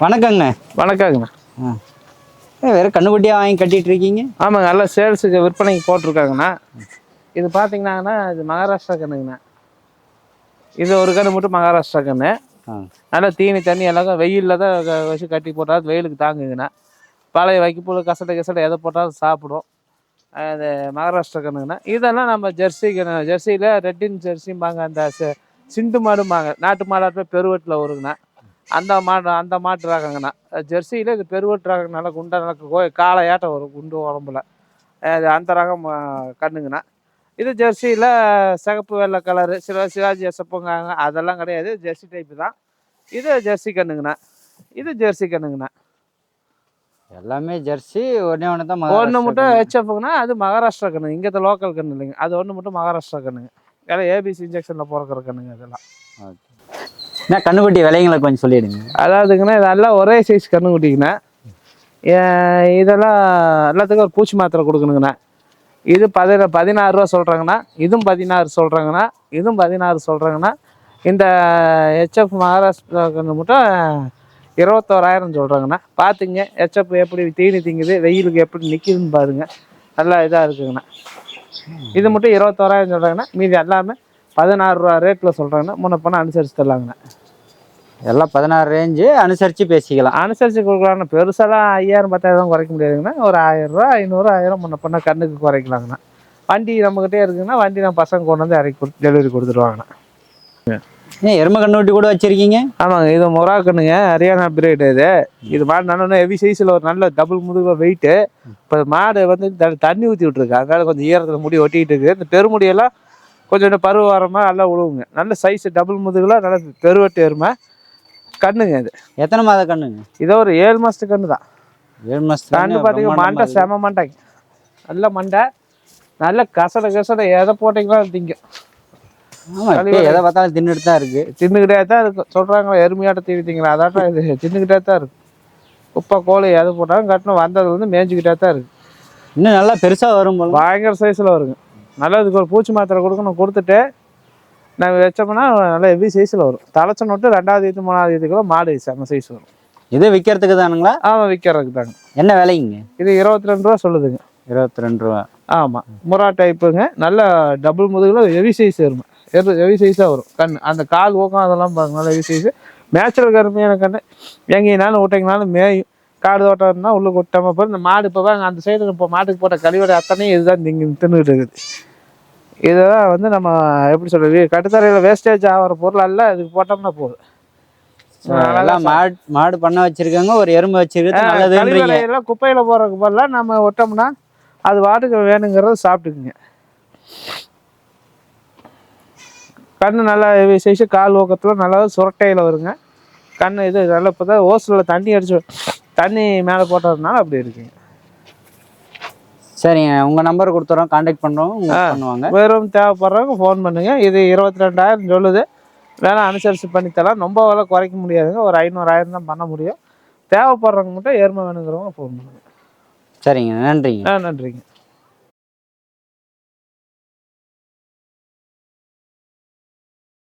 வணக்கங்கண்ணே வணக்கங்கண்ணா ஆ. வேற கண்ணுக்குட்டியாக வாங்கி கட்டிட்டு இருக்கீங்க? ஆமாங்க நல்லா சேல்ஸுக்கு விற்பனைக்கு போட்டிருக்காங்கண்ணா. இது பார்த்தீங்கன்னாங்கண்ணா இது மகாராஷ்டிரா கண்ணுங்கண்ணா. இது ஒரு கன்று மட்டும் மகாராஷ்டிரா கன்று ஆ. நல்லா தீனி தண்ணி எல்லாம் வெயிலில் தான் வச்சு கட்டி போட்டால் வெயிலுக்கு தாங்குங்கண்ணா. பழைய வைக்கப்புல் கசடை கசடை எதை போட்டாலும் சாப்பிடும். அது மகாராஷ்டிரா கண்ணுங்கண்ணா. இதெல்லாம் நம்ம ஜெர்சி கண்ணு. ஜெர்சியில் ரெட்டின் ஜெர்சிம்பாங்க அந்த ச- சிண்டு மாடும்பாங்க. நாட்டு மாடாட்ட பெருவெட்டில் வருங்கண்ணா அந்த மாடு அந்த மாட்டு ரகங்கண்ணா. ஜெர்சியில் இது பெருவெட்டு ரகம் நல்லா குண்டா நல்லா கோ- காளையாட்டம் வரும் குண்டு உடம்புல. அது அந்த ரகம் கண்ணுங்கண்ணா. இது ஜெர்சியில் சிகப்பு வெள்ளை கலரு சில சிவாஜி எசப்புங்காங்க அதெல்லாம் கிடையாது. ஜெர்சி டைப்பு தான். இது ஜெர்சி கண்ணுங்கண்ணா. இது ஜெர்சி கண்ணுங்கண்ணா. எல்லாமே ஜெர்சி ஒன்றே ஒன்று தான் ஒன்று மட்டும் கண்ணு. ஹெச்எஃப்னா அது மகாராஷ்டிரா கண்ணு இங்கே லோக்கல் கண்ணு இல்லைங்க. அது ஒன்று மட்டும் மகாராஷ்டிரா கண்ணுங்க. எல்லாம் ஏபிசி இன்ஜெக்ஷனில் பிறக்கிற கண்ணுங்க அதெல்லாம் ஓகே. அண்ணா கண்ணுக்குட்டி விலைங்களை கொஞ்சம் சொல்லிடுங்க. அதாவதுங்கண்ணா இதெல்லாம் ஒரே சைஸ் கண்ணுக்குட்டிங்கண்ணா. இதெல்லாம் எல்லாத்துக்கும் ஒரு பூச்சி மாத்திரை கொடுக்கணுங்கண்ணா. இது பதின பதினாறு ரூபா சொல்கிறாங்கண்ணா இதுவும் பதினாறு சொல்கிறாங்கண்ணா இதுவும் பதினாறு சொல்கிறாங்கண்ணா இந்த ஹெச்எஃப் மகாராஷ்டிரா கண்ணு மட்டும் இருபத்தோராயிரம் சொல்கிறாங்கண்ணா பார்த்துங்க ஹெச்எஃப் எப்படி தீனி திங்குது வெயிலுக்கு எப்படி நிற்கிதுன்னு பாருங்க. நல்லா இதாக இருக்குங்கண்ணா. இது மட்டும் இருபத்தோராயிரம் சொல்கிறாங்கண்ணா மீதி எல்லாமே பதினாறு ரூபா ரேட்டில் சொல்கிறாங்கண்ணா முன்ன பண்ண அனுசரித்து தரலாங்கண்ணா. எல்லாம் பதினாறு ரேஞ்சு அனுசரித்து பேசிக்கலாம். அனுசரித்து கொடுக்கலாம்னா பெருசாலாம் ஐயாயிரம் பத்தாயிரம் குறைக்க முடியாதுங்கண்ணா. ஒரு ஆயிரம் ரூபா ஐநூறு ஆயிரம் முன்ன பண்ண கண்ணுக்கு குறைக்கலாங்கண்ணா. வண்டி நம்மக்கிட்டே இருக்குங்கன்னா வண்டி நம்ம பசங்க கொண்டு வந்து இறக்கி கொடுத்து டெலிவரி கொடுத்துருவாங்கண்ணா. ஏன் எருமை கண்ணுக்குட்டி கூட வச்சிருக்கீங்க? ஆமாங்க இது மொரா கண்ணுங்க. ஹரியானா பிரீடு இது. இது மாடு நல்ல ஹெவி சைஸில் ஒரு நல்ல டபுள் முதுகு வெயிட்டு இப்போ மாடு வந்து தண்ணி ஊற்றி விட்ருக்கு அதனால கொஞ்சம் ஈரத்தில் முடி ஒட்டிக்கிட்டு இருக்குது இந்த பெருமுடியெல்லாம் கொஞ்சம் பருவ வரமாக நல்லா உழுவுங்க. நல்ல சைஸ் டபுள் முதுகுலாம் நல்ல பெருவட்டு எருமை. கண்ணுங்க இது. எத்தனை மாத கண்ணுங்க? இதோ ஒரு ஏழு மாதத்து கண்ணு தான். ஏழு மாதம் கண்ணு பார்த்தீங்கன்னா மண்டை செம மண்டைங்க. நல்ல மண்டை. நல்ல கசட கசட எதை போட்டிங்களோ அது திங்கும் எதை பார்த்தாலும் தின்னுட்டு தான் இருக்கு. தின்னுக்கிட்டே தான் இருக்கும் சொல்கிறாங்களா எருமையாட்ட தீவி திங்களா அதாட்டம் இது. தின்னுக்கிட்டே தான் இருக்கும் குப்பை கோழி எது போட்டாலும் கட்டணும் வந்தது வந்து மேய்ஞ்சிக்கிட்டே தான் இருக்கு. இன்னும் நல்லா பெருசாக வரும் பயங்கர சைஸில் வருங்க. நல்லா இதுக்கு ஒரு பூச்சி மாத்திரை கொடுக்கணும் கொடுத்துட்டு நாங்கள் வச்சோம்னா நல்லா ஹெவி சைஸில் வரும். தலைச்ச நோட்டு ரெண்டாவது இது மூணாவது இதுக்குள்ள மாடு செம்ம சைஸ் வரும். இது விற்கிறதுக்கு தானுங்களா? ஆமாம் விற்கிறதுக்கு தாங்க. என்ன விலைங்க? இது இருபத்தி ரெண்டு ரூபா சொல்லுதுங்க. இருபத்தி ரெண்டு ரூபா. ஆமாம் முரா டைப்புங்க நல்ல டபுள் முதுகில் ஹெவி சைஸ் வரும். ஹெவி சைஸாக வரும். கண் அந்த கால் ஊக்கம் அதெல்லாம் பாருங்க நல்ல ஹெவி சைஸ் நேச்சுரல் கருமையான கண்ணு. எங்கேனாலும் விட்டிங்கனாலும் மேயும். காடு தோட்டம் இருந்தால் உள்ளே கொட்டாமல் போய் இந்த மாடு இப்போ அந்த சைடு இப்போ மாட்டுக்கு போட்ட கழிவோட அத்தனையும் இதுதான் திங்க தின்னுட்டு இருக்குது. இதெல்லாம் வந்து நம்ம எப்படி சொல்றது கட்டுத்தரையில் வேஸ்டேஜ் ஆகிற பொருள் அல்ல இதுக்கு போட்டோம்னா போதும். எல்லாம் மாடு மாடு பண்ண வச்சிருக்காங்க ஒரு வச்சிருக்கிறது நல்லதுன்றீங்க. கழிவறையெல்லாம் குப்பையில் போடுறதுக்கு பதிலாக நம்ம விட்டோம்னா அது வாட்டுக்கு வேணுங்கிறத சாப்பிட்டுக்குங்க. கண்ணு நல்லா சைஸு கால் ஊக்கத்தில் நல்லா சுரட்டையில் வருங்க. கண்ணு இது நல்லா இப்போ தான் ஓசில் தண்ணி அடிச்சு தண்ணி மேலே போட்டதுனால அப்படி இருக்குங்க. சரிங்க உங்க நம்பர் கொடுத்துறோம் பண்றோம் உங்களுக்கு பண்ணுவாங்க. வெறும் தேவைப்படுறவங்க ஃபோன் பண்ணுங்க. இது இருபத்தி ரெண்டாயிரம் சொல்லுது. வேணா அனுசரித்து பண்ணித்தரலாம் ரொம்ப விலை குறைக்க முடியாதுங்க. ஒரு ஐநூறாயிரம் தான் பண்ண முடியும். தேவைப்படுறவங்க மட்டும் ஏர்மை வேணுங்கிறவங்க ஃபோன் பண்ணுங்க. சரிங்க நன்றிங்க. ஆ நன்றிங்க.